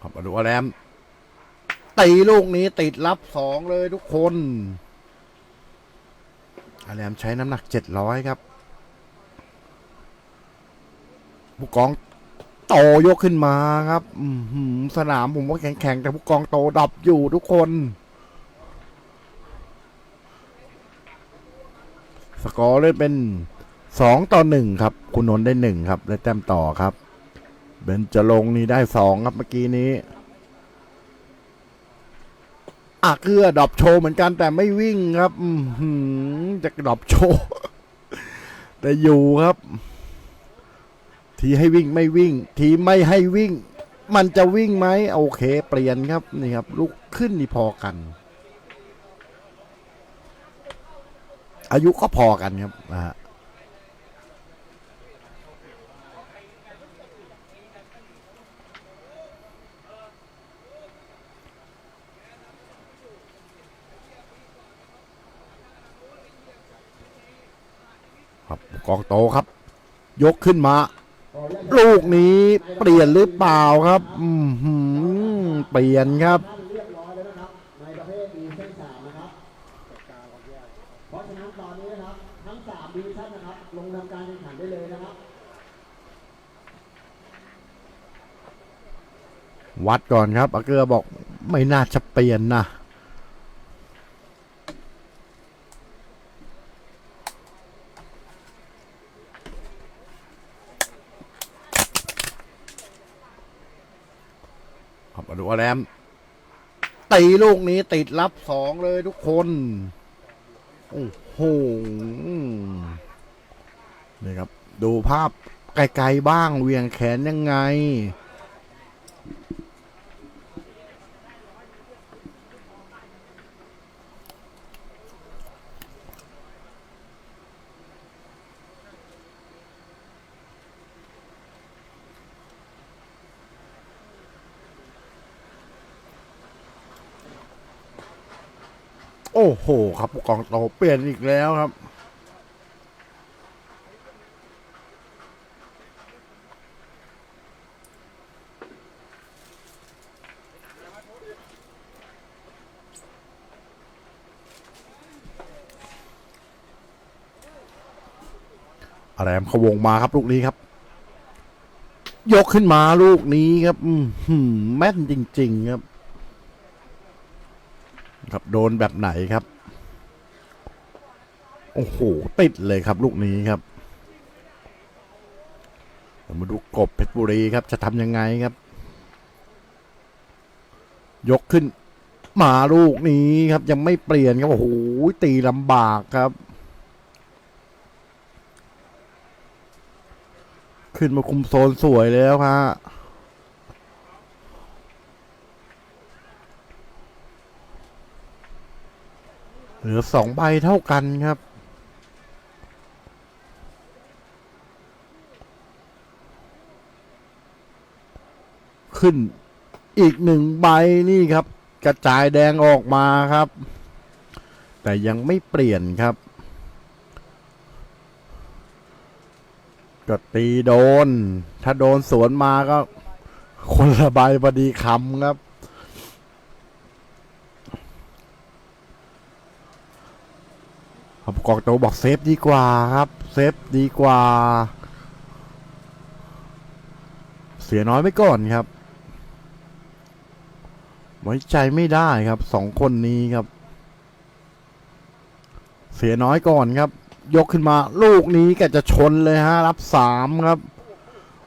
ครับมาดูอาแรมตีลูกนี้ติดรับสองเลยทุกคนอาแรมใช้น้ำหนักเจ็ดร้อยครับผู้กองโตยกขึ้นมาครับสนามผมว่าแข็งๆแต่ผู้กองโตดับอยู่ทุกคนสกอร์เลยเป็นสองต่อหนึ่งครับ คุณนนท์ได้หนึ่งครับได้แต้มต่อครับ บนจะลงนี่ได้สองครับเมื่อกี้นี้อาเกือดอปโชว์เหมือนกันแต่ไม่วิ่งครับอือหือจะดอปโชว์แต่อยู่ครับ ทีให้วิ่งไม่วิ่ง ทีไม่ให้วิ่ง มันจะวิ่งไหมโอเค เปลี่ยนครับนี่ครับ ลุกขึ้นนี่พอกัน อายุก็พอกันครับนะฮะ ครับกองโตครับ ยกขึ้นมา ลูกนี้เปลี่ยนหรือเปล่าครับอืมเปลี่ยนครับเรียบร้อยแล้วนะครับในประเภทดีเส้นสามนะครับเพราะฉะนั้นตอนนี้นะครับทั้งสามดิวิชั่นนะครับลงทำการแข่งขันได้เลยนะครับวัดก่อนครับอาเกลือบอกไม่น่าจะเปลี่ยนนะ ครับมาดูอาแรมตีลูกนี้ติดรับสองเลยทุกคน โอ้โห นี่ครับ ดูภาพไกลๆบ้างเวียงแขนยังไง โอ้โห ครับกองโตเปลี่ยนอีกแล้วครับ แรมขวงมาครับ ลูกนี้ครับ ยกขึ้นมาลูกนี้ครับแม่นจริง ๆ ครับ ครับโดนแบบไหนครับ โอ้โห ติดเลยครับ ลูกนี้ครับมาดูกบเพชรบุรีครับ จะทำยังไงครับ ยกขึ้น มาลูกนี้ครับ ยังไม่เปลี่ยนครับโอ้โหตีลำบากครับ ขึ้นมาคุมโซนสวยแล้วฮะ เหลือสองใบเท่ากันครับ ขึ้นอีกหนึ่งใบนี่ครับ กระจายแดงออกมาครับ แต่ยังไม่เปลี่ยนครับก็ตีโดน ถ้าโดนสวนมาก็คนละใบพอดีคำครับ ครับกองโตบอกเซฟดีกว่าครับ เซฟดีกว่า เสียน้อยไม่ก่อนครับ ไว้ใจไม่ได้ครับสองคนนี้ครับ เสียน้อยก่อนครับ ยกขึ้นมา ลูกนี้แกจะชนเลยฮะ รับสามครับ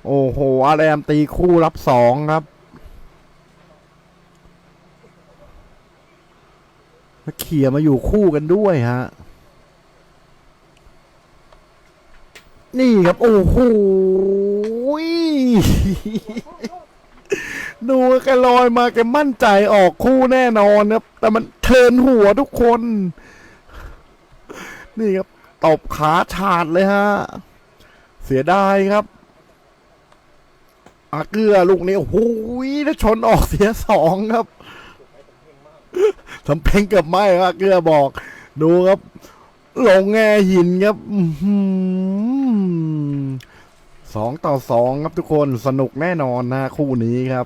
โอ้โห อาแรมตีคู่รับสองครับเขี่ยมาอยู่คู่กันด้วยฮะ นี่ครับ โอ้โหดูแกลอยมาแกมั่นใจออกคู่แน่นอนครับ แต่มันเทินหัวทุกคน นี่ครับตบขาฉาดเลยฮะ เสียดายครับ อาเกือลูกนี้โอ้โหถ้าชนออกเสียสองครับสำเพ็งเกือบไหมครับอาเกือบอก ดูครับ ลงแง่หินครับอื้อหือ สองต่อสองครับทุกคนสนุกแน่นอนนะคู่นี้ครับ